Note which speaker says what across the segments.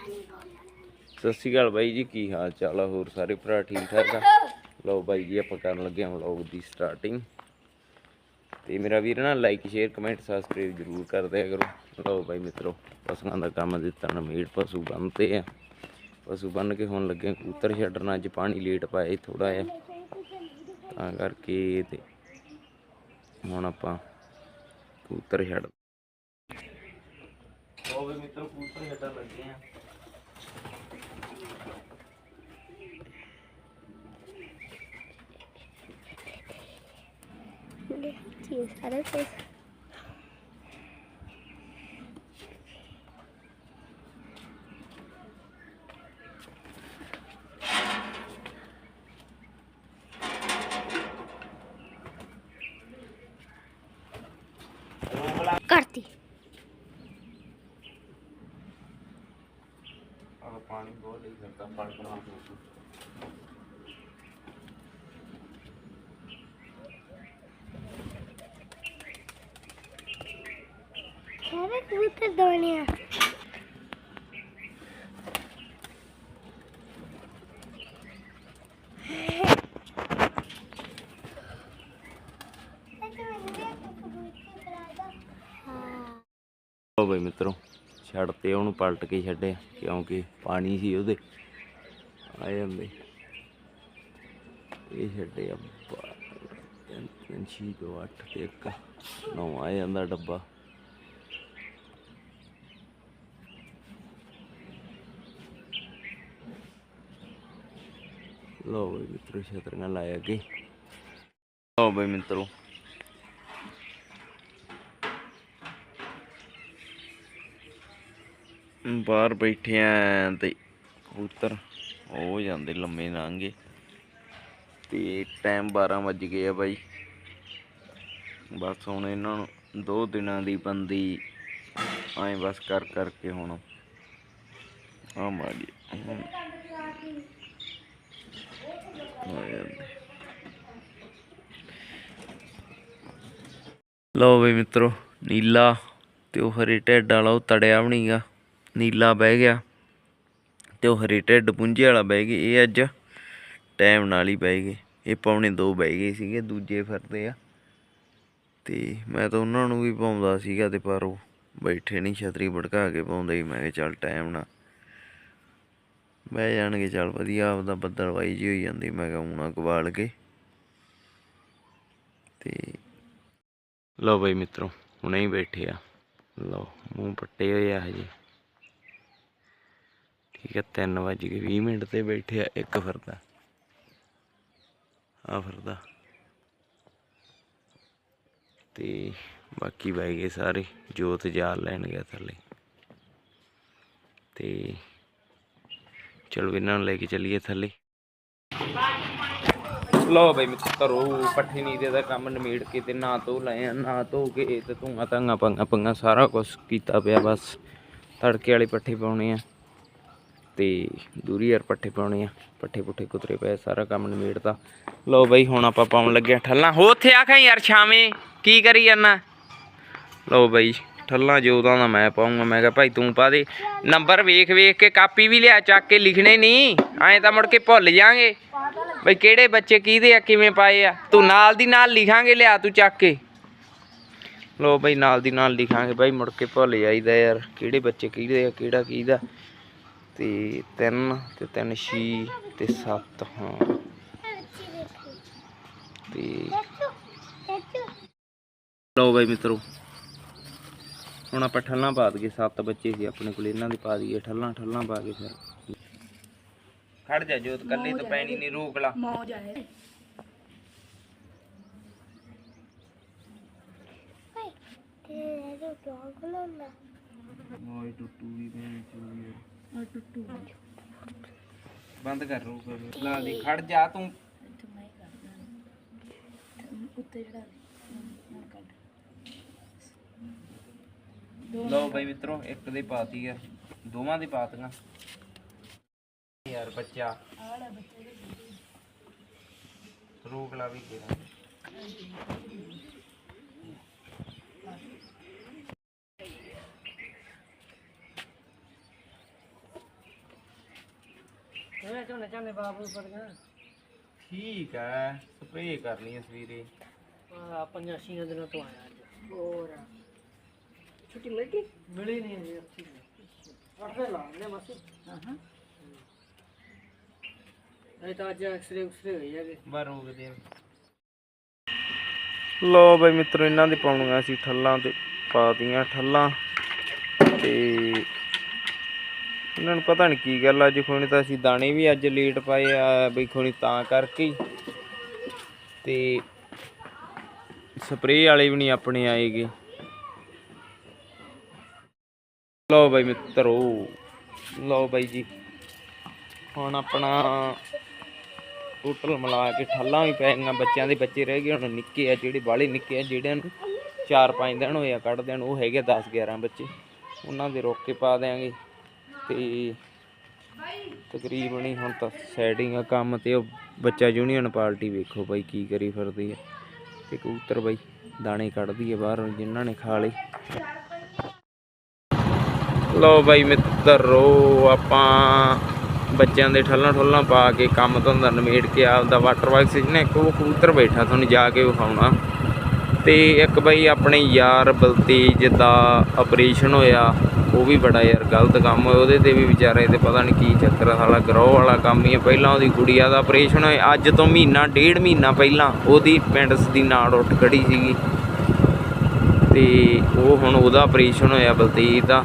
Speaker 1: ਸਤਿ ਸ਼੍ਰੀ ਅਕਾਲ ਬਾਈ ਜੀ, ਕੀ ਹਾਲ ਚਾਲ ਆ ਹੋਰ ਸਾਰੇ ਭਰਾ ਠੀਕ ਠਾਕ ਆ? ਲਓ ਬਾਈ ਜੀ, ਆਪਾਂ ਕਰਨ ਲੱਗੇ ਹਾਂ ਵਲੌਗ ਦੀ ਸਟਾਰਟਿੰਗ ਤੇ ਮੇਰਾ ਵੀਰ ਨਾ ਲਾਈਕ ਸ਼ੇਅਰ ਕਮੈਂਟ ਸਬਸਕ੍ਰਾਈਬ ਜ਼ਰੂਰ ਕਰ ਦਿਆ ਕਰੋ। ਲਓ ਬਾਈ ਮਿੱਤਰੋ, ਪਸ਼ੂਆਂ ਦਾ ਕੰਮ ਦਿੱਤਾ ਨਾ ਮੀਟ ਪਸ਼ੂ ਬੰਨਤੇ ਆ। ਪਸ਼ੂ ਬੰਨ ਕੇ ਹੁਣ ਲੱਗੇ ਕੂਤਰ ਛੱਡਣ, ਅੱਜ ਪਾਣੀ ਲੇਟ ਪਾਇਆ ਥੋੜਾ ਜਿਹਾ। ਤਾਂ ਕਰਕੇ ਤੇ ਹੁਣ ਆਪਾਂ ਕੂਤਰ ਛੱਡ ਲਓ ਵੀ ਮਿੱਤਰੋ, ਕਬੂਤਰ ਛੱਡਣ ਲੱਗੇ ਆ
Speaker 2: ਜੀ ਸਾਰਾ ਕੁਝ ਕਰਤੀ
Speaker 1: ਆ ਪਾਣੀ ਬਹੁਤ ਹੀ ਕਰਦਾ ਫੜ ਬਣਾ ਛੱਡ ਤੇ ਉਹਨੂੰ ਪਲਟ ਕੇ ਛੱਡਿਆ, ਕਿਉਂਕਿ ਪਾਣੀ ਸੀ ਉਹਦੇ। ਆ ਜਾਂਦੇ। ਇਹ ਛੱਡੇ ਆ ਤਿੰਨ ਤਿੰਨ, ਛੇ, ਦੋ, ਅੱਠ ਤੇ ਇੱਕ, ਨੌ, ਆ ਜਾਂਦਾ ਡੱਬਾ। ਲਓ ਬਈ ਮਿੱਤਰੋ, ਛਤਰੀਆਂ ਲਾਇਆ ਅੱਗੇ। ਲਓ ਬਈ ਮਿੱਤਰੋ। ਬਾਹਰ ਬੈਠੇ ਆਂ ਤੇ ਕਬੂਤਰ ਹੋ ਜਾਂਦੇ ਲੰਮੇ ਨਾਂਗੇ। ਤੇ ਟਾਈਮ 12 ਵੱਜ ਗਏ ਆ ਬਾਈ। ਬਸ ਹੁਣ ਇਹਨਾਂ ਨੂੰ ਦੋ ਦਿਨਾਂ ਦੀ ਬੰਦੀ ਐਂ ਬਸ ਕਰ ਕਰਕੇ ਹੁਣ ਆ ਮਾਰੀ ਲਓ ਵੀ ਮਿੱਤਰੋ, ਨੀਲਾ ਤੇ ਉਹ ਹਰੇ ਢਿੱਡ ਵਾਲਾ ਉਹ ਤੜਿਆ ਵੀ ਨਹੀਂਗਾ ਨੀਲਾ ਬਹਿ ਗਿਆ ਤੇ ਉਹ ਹਰੇ ਢਿੱਡ ਪੁੰਝੇ ਵਾਲਾ ਬਹਿ ਗਏ। ਇਹ ਅੱਜ ਟਾਈਮ ਨਾਲ ਹੀ ਬਹਿ ਗਏ। ਇਹ ਪੌਣੇ ਦੋ ਬਹਿ ਗਏ ਸੀਗੇ, ਦੂਜੇ ਫਿਰਦੇ ਆ। ਤੇ ਮੈਂ ਤਾਂ ਉਹਨਾਂ ਨੂੰ ਵੀ ਪਾਉਂਦਾ ਸੀਗਾ ਤੇ ਪਰ ਉਹ ਬੈਠੇ ਨਹੀਂ ਛਤਰੀ ਭੜਕਾ ਕੇ ਪਾਉਂਦੇ ਸੀ। ਮੈਂ ਕਿਹਾ ਚੱਲ ਟਾਈਮ ਨਾਲ ਬਹਿ ਜਾਣਗੇ, ਚੱਲ ਵਧੀਆ, ਆਪਦਾ ਬੱਦਲਵਾਈ ਜੀ ਹੋਈ ਜਾਂਦੀ। ਮੈਂ ਕਿਹਾ ਹੁਣਾ ਗਵਾਲ ਕੇ। ਤੇ ਲਓ ਬਈ ਮਿੱਤਰੋ, ਹੁਣੇ ਹੀ ਬੈਠੇ ਆ। ਲਓ, ਮੂੰਹ ਪੱਟੇ ਹੋਏ ਆ ਹਜੇ। ਠੀਕ ਹੈ 3 ਵਜ ਕੇ 20 ਮਿੰਟ ਤੇ ਬੈਠਿਆ ਇੱਕ ਫਿਰਦਾ। ਆ ਫਿਰਦਾ। ਤੇ ਬਾਕੀ ਬਹਿ ਗਏ ਸਾਰੇ, ਜੋਤ ਜਾਲ ਲੈਣ ਗਿਆ ਥੱਲੇ। ਤੇ ਚਲੋ ਇਹਨਾਂ ਨੂੰ ਲੈ ਕੇ ਚੱਲੀਏ ਥੱਲੇ। ਲੋ ਬਈ ਮਿੱਤਰੋ ਪੱਠੀ ਨੀਂਦੇ ਦਾ ਕੰਮ ਨਿਮੇੜ ਕੇ ਤੇ ਨਾ ਧੋ ਲਏ ਆ ਨਾ ਧੋ ਕੇ ਤੇ ਧੂਆਂ ਧਾਂਗਾ ਪੰਗਾ ਪੰਗਾ ਸਾਰਾ ਕੁਝ ਕੀਤਾ ਪਿਆ ਬਸ। ਤੜਕੇ ਵਾਲੇ ਪੱਠੇ ਪਾਉਣੇ ਆ। ਤੇ ਦੂਰੀ ਯਾਰ ਪੱਠੇ ਪਾਉਣੇ ਆ, ਪੱਠੇ ਪੁੱਠੇ ਕੁਤਰੇ ਪਏ, ਸਾਰਾ ਕੰਮ ਨਿਮੇੜਤਾ ਲੋ ਬਈ, ਹੁਣ ਆਪਾਂ ਪਾਉਣ ਲੱਗੇ ਠੱਲਾਂ। ਹੋ ਉੱਥੇ ਆਖਾਂ ਯਾਰ ਛਾਵੇਂ, ਕੀ ਕਰੀ ਜਾਂਦਾ ਲੋ ਬਈ, ਠੱਲਾਂ ਜੋਦਾਂ ਦਾ ਮੈਂ ਪਾਉਂਗਾ। ਮੈਂ ਕਿਹਾ, ਭਾਈ ਤੂੰ ਪਾ ਦੇ। ਨੰਬਰ ਵੇਖ ਵੇਖ ਕੇ ਕਾਪੀ ਵੀ ਲਿਆ, ਚੱਕ ਕੇ ਲਿਖਣੇ ਨਹੀਂ। ਐਂ ਤਾਂ ਮੁੜ ਕੇ ਭੁੱਲ ਜਾਾਂਗੇ। ਬਈ, ਕਿਹੜੇ ਬੱਚੇ ਕਿਹਦੇ ਆ, ਕਿਵੇਂ ਪਾਏ ਆ? ਤੂੰ ਨਾਲ ਦੀ ਨਾਲ ਲਿਖਾਂਗੇ, ਲਿਆ ਤੂੰ ਚੱਕ ਕੇ। ਲੋ ਬਈ, ਨਾਲ ਦੀ ਨਾਲ ਲਿਖਾਂਗੇ। ਬਾਈ, ਮੁੜ ਕੇ ਭੁੱਲ ਜਾਈਦਾ ਯਾਰ, ਕਿਹੜੇ ਬੱਚੇ ਕਿਹਦੇ ਆ, ਕਿਹੜਾ ਕਿਹਦਾ? ਤੇ ਤਿੰਨ ਤੇ ਤਿੰਨ ਛੇ ਤੇ ਸੱਤ ਹਾਂ। ਤੇ ਲਓ ਬਾਈ ਮਿੱਤਰੋ ਹੁਣ ਆਪਾਂ ਠੱਲਾਂ ਪਾ ਦਈਏ ਸੱਤ ਬੱਚੇ ਸੀ ਆਪਣੇ ਕੋਲ ਇਹਨਾਂ ਦੇ ਪਾ ਦਈਏ ਠੱਲਾਂ ਠੱਲਾਂ ਪਾ ਕੇ ਫਿਰ। ਖੜ ਜਾ ਜੋਤ ਕੱਲੇ ਤਾਂ ਪੈਣੀ ਨਹੀਂ ਰੋਕ ਲਾ
Speaker 3: ਮੌਜ ਆਏ।
Speaker 2: ਤੇ ਡੌਗ ਲੋਨਾ
Speaker 1: ਓਏ ਟੁੱਟੂ ਵੀ ਪੈਣੀ ਚੋਰੀ
Speaker 3: ਔਰ ਟੁੱਟੂ
Speaker 1: ਬੰਦ ਕਰ ਰੋਕ ਲਾ ਦੀ, ਖੜ ਜਾ ਤੂੰ।
Speaker 3: ਇੱਥੇ ਮੈਂ ਹੀ ਕਰਦਾ ਉੱਤੇ ਚੜਾ ਦੇ ਕੱਢ
Speaker 1: ਲਓ ਬਾਈ ਮਿੱਤਰੋ, ਇੱਕ ਦੇ ਪਾਤੀ ਆ, ਦੋਵਾਂ ਦੇ ਪਾਤੀਆਂ। ਯਾਰ ਬੱਚਾ
Speaker 3: ਆੜਾ ਬੱਚੇ।
Speaker 1: ਰੋਕ ਲਾ ਵੀ ਕਿਹੜਾ।
Speaker 3: ਨੇ ਬਾਬੂ ਪੜੀਆਂ
Speaker 1: ਠੀਕ ਹੈ ਸਪਰੇਅ ਕਰਨੀ ਹੈ ਸਵੇਰੇ।
Speaker 3: ਆ ਪੰਜਾਂ ਛੀਆਂ ਦਿਨਾਂ ਤੋਂ ਆਇਆ ਅੱਜ। ਹੋਰ। ਛੁੱਟੀ ਮਿਲ ਗਈ? ਮਿਲੀ ਨਹੀਂ ਅੱਛੀ ਹਾਂ ਇਹ ਤਾਂ ਅੱਜ ਐਕਸਰੇ ਉਕਸਰੇ ਹੋਈ ਹੈਗੇ।
Speaker 1: ਬਾਹਰ ਰੋਕਦੇ ਆ ਲੋ ਬਈ ਮਿੱਤਰੋ ਇਹਨਾਂ ਦੇ ਪਾਉਣੀਆਂ ਸੀ ਠੱਲਾਂ ਤੇ ਪਾਤੀਆਂ ਠੱਲਾਂ ਤੇ ਉਹਨਾਂ ਨੂੰ ਪਤਾ ਨਹੀਂ ਕੀ ਗੱਲ ਆ, ਅੱਜ ਖੋਣੀ ਤਾਂ ਅਸੀਂ ਦਾਣੇ ਵੀ ਅੱਜ ਲੇਟ ਪਾਏ ਆ ਬਈ ਖੋਣੀ ਤਾਂ ਕਰਕੇ ਹੀ। ਤੇ ਸਪਰੇਅ ਵਾਲੇ ਵੀ ਨਹੀਂ ਆਪਣੇ ਆਏਗੇ। ਲਓ ਬਈ ਮਿੱਤਰੋ ਲਓ ਬਾਈ ਜੀ। ਹੁਣ ਆਪਣਾ ਟੋਟਲ ਮਿਲਾ ਕੇ ਠੱਲਾਂ ਵੀ ਪੈ ਗਈਆਂ ਬੱਚਿਆਂ ਦੇ ਬੱਚੇ ਰਹਿ ਗਏ ਹੁਣ ਨਿੱਕੇ ਆ ਜਿਹੜੇ ਬਾਲੇ ਨਿੱਕੇ ਆ ਜਿਹੜਿਆਂ ਨੂੰ 4-5 ਦਿਨ ਹੋਏ ਆ ਕੱਢ ਦੇਣ ਉਹ ਹੈਗੇ 10-11 ਬੱਚੇ। ਉਹਨਾਂ ਦੇ ਰੋਕ ਕੇ ਪਾ ਦਿਆਂਗੇ। ਤੇ ਤਕਰੀਬਨ ਹੀ ਹੁਣ ਤਾਂ ਸੈਟਿੰਗ ਆ ਕੰਮ ਤੇ, ਉਹ ਬੱਚਾ ਯੂਨੀਅਨ ਪਾਰਟੀ ਵੇਖੋ ਬਾਈ ਕੀ ਕਰੀ ਫਿਰਦੀ ਹੈ ਤੇ ਕਬੂਤਰ ਬਾਈ ਦਾਣੇ ਕੱਢਦੀ ਹੈ ਬਾਹਰੋਂ, ਜਿਨ੍ਹਾਂ ਨੇ ਖਾ ਲਈ ਲਓ ਬਾਈ ਮਿੱਤਰੋ ਆਪਾਂ ਬੱਚਿਆਂ ਦੇ ਠੱਲਾਂ ਠੁੱਲਾਂ ਪਾ ਕੇ ਕੰਮ ਧੰਦਾ ਨਿਮੇੜ ਕੇ ਆਪਦਾ ਵਾਟਰ ਬਾਕਸ ਜਿਹਨੇ ਇੱਕ ਉਹ ਕਬੂਤਰ ਬੈਠਾ, ਤੁਹਾਨੂੰ ਜਾ ਕੇ ਵਿਖਾਉਣਾ। ਤੇ ਇੱਕ ਬਾਈ ਆਪਣੇ ਯਾਰ ਬਲਤੇਜ ਦਾ ਆਪਰੇਸ਼ਨ ਹੋਇਆ ਉਹ ਵੀ ਬੜਾ ਯਾਰ ਗਲਤ ਕੰਮ ਹੋਇਆ। ਉਹਦੇ ਤੇ ਵੀ ਵਿਚਾਰੇ ਤੇ ਪਤਾ ਨਹੀਂ ਕੀ ਚੱਕਰ ਆ, ਸਾਲਾ ਗਰੋਹ ਵਾਲਾ ਕੰਮ ਹੀ ਹੈ ਪਹਿਲਾਂ ਉਹਦੀ ਗੁੜੀਆ ਦਾ ਆਪਰੇਸ਼ਨ ਹੋਇਆ ਅੱਜ ਤੋਂ ਮਹੀਨਾ ਡੇਢ ਮਹੀਨਾ ਪਹਿਲਾਂ ਉਹਦੀ ਪੈਂਡਸ ਦੀ ਨਾੜ ਉੱਠ ਖੜੀ ਸੀਗੀ। ਤੇ ਉਹ ਹੁਣ ਉਹਦਾ ਆਪਰੇਸ਼ਨ ਹੋਇਆ ਬਲਤੇਜ ਦਾ।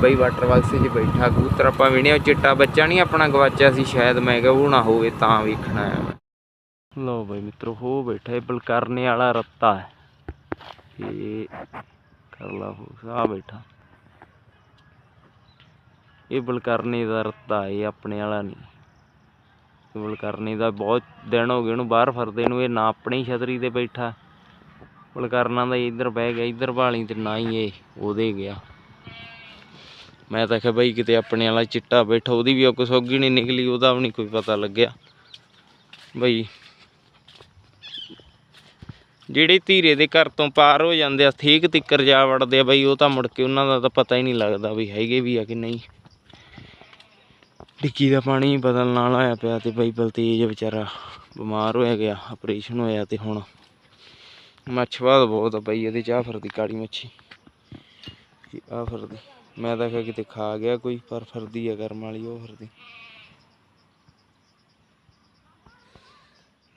Speaker 1: ਬਈ ਵਾਟਰ ਬਾਕਸ 'ਚ ਬੈਠਾ ਕਬੂਤਰ ਆਪਾਂ ਵਿਣਿਆ ਚਿੱਟਾ ਬੱਚਾ ਨਹੀਂ ਆਪਣਾ ਗਵਾਚਿਆ ਸੀ ਸ਼ਾਇਦ ਮੈਂ ਕਿਹਾ ਉਹ ਨਾ ਹੋਵੇ ਤਾਂ ਵੇਖਣਾ ਆਇਆ ਲਓ ਬਈ ਮਿੱਤਰੋ, ਹੋ ਬੈਠਾ ਇਹ ਬਲਕਰਨੇ ਵਾਲਾ ਰੱਤਾ ਹੈ। ਇਹ ਕਰ ਲਾ ਆ ਬੈਠਾ। ਇਹ ਬਲਕਰਨੇ ਦਾ ਰੱਤਾ, ਇਹ ਆਪਣੇ ਵਾਲਾ ਨਹੀਂ। ਇਹ ਬਲਕਰਨੇ ਦਾ ਬਹੁਤ ਦਿਨ ਹੋ ਗਏ ਉਹਨੂੰ ਬਾਹਰ ਫਰਦੇ ਨੂੰ, ਇਹ ਨਾ ਆਪਣੀ ਛਤਰੀ ਤੇ ਬੈਠਾ। ਬਲਕਰਨਾ ਦਾ ਇੱਧਰ ਬਹਿ ਗਿਆ, ਇੱਧਰ ਵਾਲੀ ਤੇ ਨਾ ਹੀ ਇਹ, ਉਹਦੇ ਗਿਆ। ਮੈਂ ਤਾਂ ਕਿਹਾ ਬਈ ਕਿਤੇ ਆਪਣੇ ਵਾਲਾ ਚਿੱਟਾ ਬੈਠਾ, ਉਹਦੀ ਵੀ ਕੁਛ ਸੌਗੀ ਨਹੀਂ ਨਿਕਲੀ, ਉਹਦਾ ਵੀ ਨਹੀਂ ਕੋਈ ਪਤਾ ਲੱਗਿਆ। ਬਈ ਜਿਹੜੇ ਧੀਰੇ ਦੇ ਘਰ ਤੋਂ ਪਾਰ ਹੋ ਜਾਂਦੇ ਆ, ਠੀਕ ਤਿੱਕਰ ਜਾ ਵੜਦੇ ਆ ਬਈ, ਉਹ ਤਾਂ ਮੁੜ ਕੇ ਉਹਨਾਂ ਦਾ ਤਾਂ ਪਤਾ ਹੀ ਨਹੀਂ ਲੱਗਦਾ ਵੀ ਹੈਗੇ ਵੀ ਆ ਕਿ ਨਹੀਂ। ਡਿੱਕੀ ਦਾ ਪਾਣੀ ਹੀ ਬਦਲਣ ਵਾਲਾ ਹੋਇਆ ਪਿਆ ਤੇ ਬਈ ਬਲਤੇਜ ਵਿਚਾਰਾ ਬਿਮਾਰ ਹੋਇਆ ਗਿਆ ਆਪਰੇਸ਼ਨ ਹੋਇਆ ਤੇ ਹੁਣ ਮੱਛਵਾਦ ਬਹੁਤ ਆ ਬਈ, ਇਹਦੇ ਚਾਹ ਫਰਦੀ ਕਾਲੀ ਮੱਛੀ। ਆ ਫਰਦੀ। ਮੈਂ ਤਾਂ ਕਿਹਾ ਕਿਤੇ ਖਾ ਗਿਆ ਕੋਈ, ਪਰ ਫਰਦੀ ਆ ਗਰਮ ਵਾਲੀ, ਉਹ ਫਰਦੀ।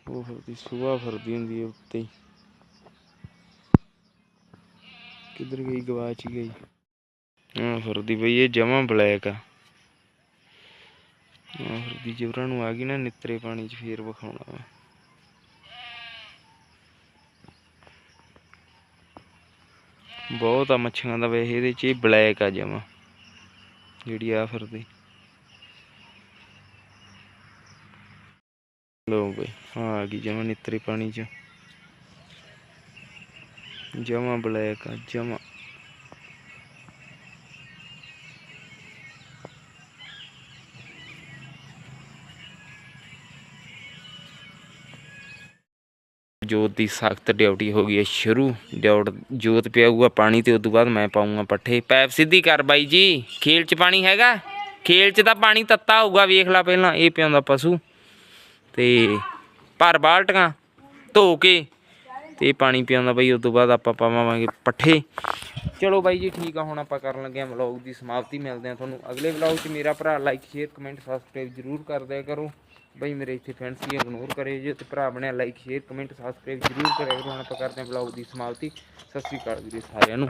Speaker 1: ਉਹ ਫਿਰਦੀ, ਸੁਬਾਹ ਫਰਦੀ ਹੁੰਦੀ ਹੈ ਉੱਤੇ ਹੀ। ਕਿੱਧਰ ਗਈ, ਗਵਾਚ ਗਈ। ਹਾਂ, ਫਿਰਦੀ ਬਈ ਇਹ ਜਮਾ ਬਲੈਕ ਆ। ਹਾਂ, ਫਿਰਦੀ ਜਬਰਾਂ ਨੂੰ ਆ ਗਈ ਨਾ, ਨਿੱਤਰੇ ਪਾਣੀ 'ਚ ਫੇਰ ਵਿਖਾਉਣਾ ਵਾ। ਬਹੁਤ ਆ ਮੱਛੀਆਂ ਦਾ ਵੈਸੇ ਇਹਦੇ 'ਚ ਬਲੈਕ ਆ ਜਮਾ, ਜਿਹੜੀ ਆ ਫਿਰਦੀ। ਲੋ ਬਈ, ਆ ਗਈ ਜਮਾ ਨਿੱਤਰੇ ਪਾਣੀ 'ਚ। ਜਮਾ ਬਲੈਕ ਆ ਜਮਾ ਜੋਤ ਦੀ ਸਖਤ ਡਿਊਟੀ ਹੋ ਗਈ ਹੈ ਸ਼ੁਰੂ। ਡਿਊਟ ਜੋਤ ਪਿਆਊਗਾ ਪਾਣੀ ਤੇ ਉਸ ਤੋਂ ਬਾਅਦ ਮੈਂ ਪਾਉਂਗਾ ਪੱਠੇ। ਪੈਪ ਸਿੱਧੀ ਕਰ ਬਾਈ ਜੀ। ਖੇਲ 'ਚ ਪਾਣੀ ਹੈਗਾ? ਖੇਲ 'ਚ ਤਾਂ ਪਾਣੀ ਤੱਤਾ ਹੋਊਗਾ, ਵੇਖ ਲੈ ਪਹਿਲਾਂ। ਇਹ ਪਿਆਉਂਦਾ ਪਸ਼ੂ। ਤੇ ਭਰ ਬਾਲਟੀਆਂ ਧੋ ਕੇ ਤੇ ਪਾਣੀ ਪਿਆਉਂਦਾ ਬਾਈ ਉਸ ਤੋਂ ਬਾਅਦ ਆਪਾਂ ਪਾਵਾਂਗੇ ਪੱਠੇ। ਚਲੋ ਬਾਈ ਜੀ, ਠੀਕ ਆ, ਹੁਣ ਆਪਾਂ ਕਰਨ ਲੱਗੇ ਆ ਵਲੌਗ ਦੀ ਸਮਾਪਤੀ। ਮਿਲਦੇ ਆ ਤੁਹਾਨੂੰ ਅਗਲੇ ਵਲੌਗ 'ਚ। ਮੇਰਾ ਭਰਾ ਲਾਈਕ ਸ਼ੇਅਰ ਕਮੈਂਟ ਸਬਸਕ੍ਰਾਈਬ ਜ਼ਰੂਰ ਕਰ ਦਿਆ ਕਰੋ। ਬਾਈ, ਮੇਰੇ ਇੱਥੇ ਫਰੈਂਡਸ ਵੀ ਇਗਨੋਰ ਕਰੇ ਜੇ ਤੇ ਭਰਾ ਬਣਿਆ ਲਾਈਕ ਸ਼ੇਅਰ ਕਮੈਂਟ ਸਬਸਕ੍ਰਾਈਬ ਜ਼ਰੂਰ ਕਰਿਆ ਕਰੋ। ਹੁਣ ਆਪਾਂ ਕਰਦੇ ਆ ਵਲੌਗ ਦੀ ਸਮਾਪਤੀ। ਸਤਿ ਸ੍ਰੀ ਅਕਾਲ ਵੀਰੇ ਸਾਰਿਆਂ ਨੂੰ।